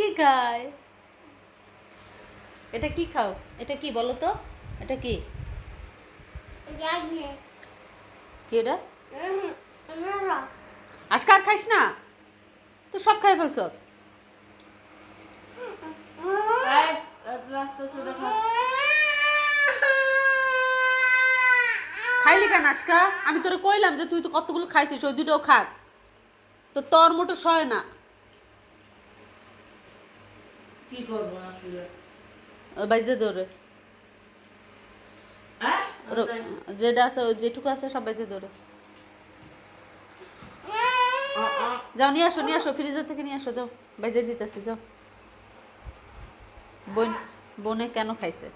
কি খায়? এটা কি খাও? এটা কি বলো তো? এটা কি? কি এটা আজকে আর খাইস না? তো সব খাই ফেলছ? খাইলি কেন আজকা? আমি তোরে কইলাম যে তুই তো কতগুলো খাইছিস ওই দুটোও খাক। তো তোর মোটো সয় না। কি করব না ওই বাইজে দৌড়ে। হ্যাঁ? যেটা আছে যেটুকু আছে সব বাইজে দৌড়ে। যাও নিয়ে আসো নিয়ে আসো ফ্রিজের থেকে নিয়ে আসো যাও। বেজে দিতেছি যাও। বোন বোনে কেন খাইছে?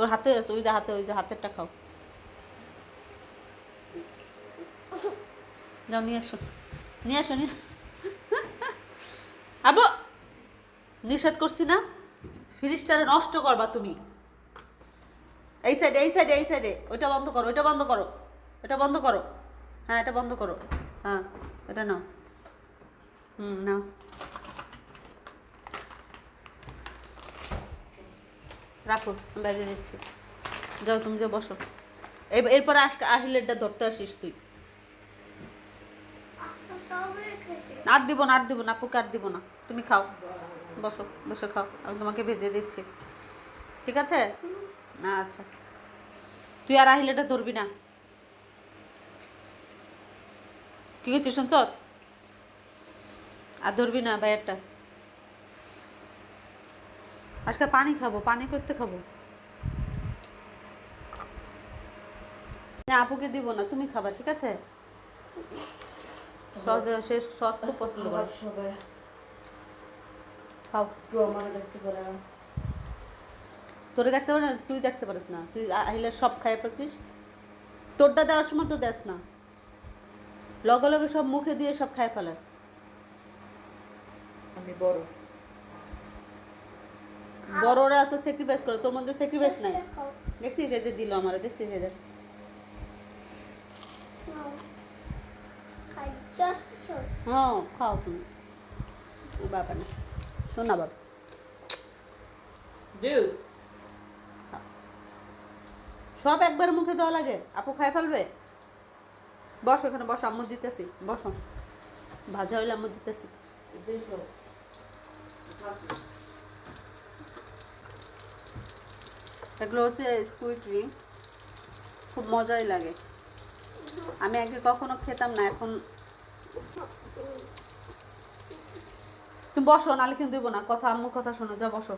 ওর হাতে আছে ওই যে হাতে ওই যে হাতেরটা খাও। যাও নিয়ে আসো। নিয়ে আসো নিয়ে নিষেধ করছি না। ফ্রিজটারে নষ্ট করবা তুমি। এই সাইডে এই সাইডে এই সাইডে ওইটা বন্ধ করো ওইটা বন্ধ করো। এটা বন্ধ করো। হ্যাঁ এটা বন্ধ করো। হ্যাঁ এটা নাও। হুম নাও। রাখো আমি বেজে দিচ্ছি। যাও তুমি যাও বসো। এর- এরপরে আজকে আহিলেরটা ধরতে আসিস তুই। আর দিব না আর দিব না আপুকে আর দিব না। তুমি খাও। বসো, বসে খাও, আমি তোমাকে ভেজে দিচ্ছি। ঠিক আছে? আচ্ছা। তুই আর আহিলেটা ধরবি না। কি গেছিস শুনছ? আর ধরবি না ভাইয়ারটা। আজকে পানি খাব, পানি করতে খাব। না, আপুকে দিব না, তুমি খাবা, ঠিক আছে? সস সস খুব পছন্দ করে। খাও। আমার দেখতে পারে না। তোরে দেখতে পারে না? তুই দেখতে পারিস না। তুই আহিলে সব খাই পাচ্ছিস তোরটা দেওয়ার সময় তো দেস না। লগে লগে সব মুখে দিয়ে সব খাই ফেলাস। আমি বড়। বড়রা তো স্যাক্রিফাইস করে। তোর মধ্যে স্যাক্রিফাইস নাই? দেখছিস? এই যে দিল আমারে। দেখছিস? এই যে হ্যাঁ খাও তুমি। বাবা না। শোনা বাবা ডিউ সব একবার মুখে দেওয়া লাগে। আপু খাই ফেলবে? বসো এখানে বসো আম্মু দিতেছি। বসো। ভাজা হইলে আম্মু দিতেছি। এগুলো হচ্ছে স্কুইটরি খুব মজাই লাগে। আমি আগে কখনো খেতাম না এখন তুমি বসো নাহলে কিন্তু দেবো না। কথা আম্মুর কথা শোনো যা বসো।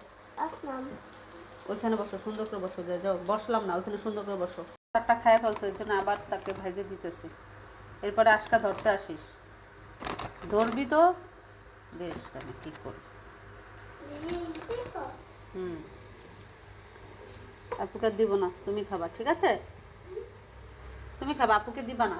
ওইখানে বসো সুন্দর করে বসো যা যাও বসলাম না ওইখানে সুন্দর করে বসো। তারটা খায় ফেলছে এই জন্য আবার তাকে ভেজে দিতেছি। এরপরে আজকা ধরতে আসিস। ধরবি তো? বেশ কেন কি করবি? হুম। আপুকে দিব না তুমি খাবা ঠিক আছে? তুমি খাবা আপুকে দিবা না।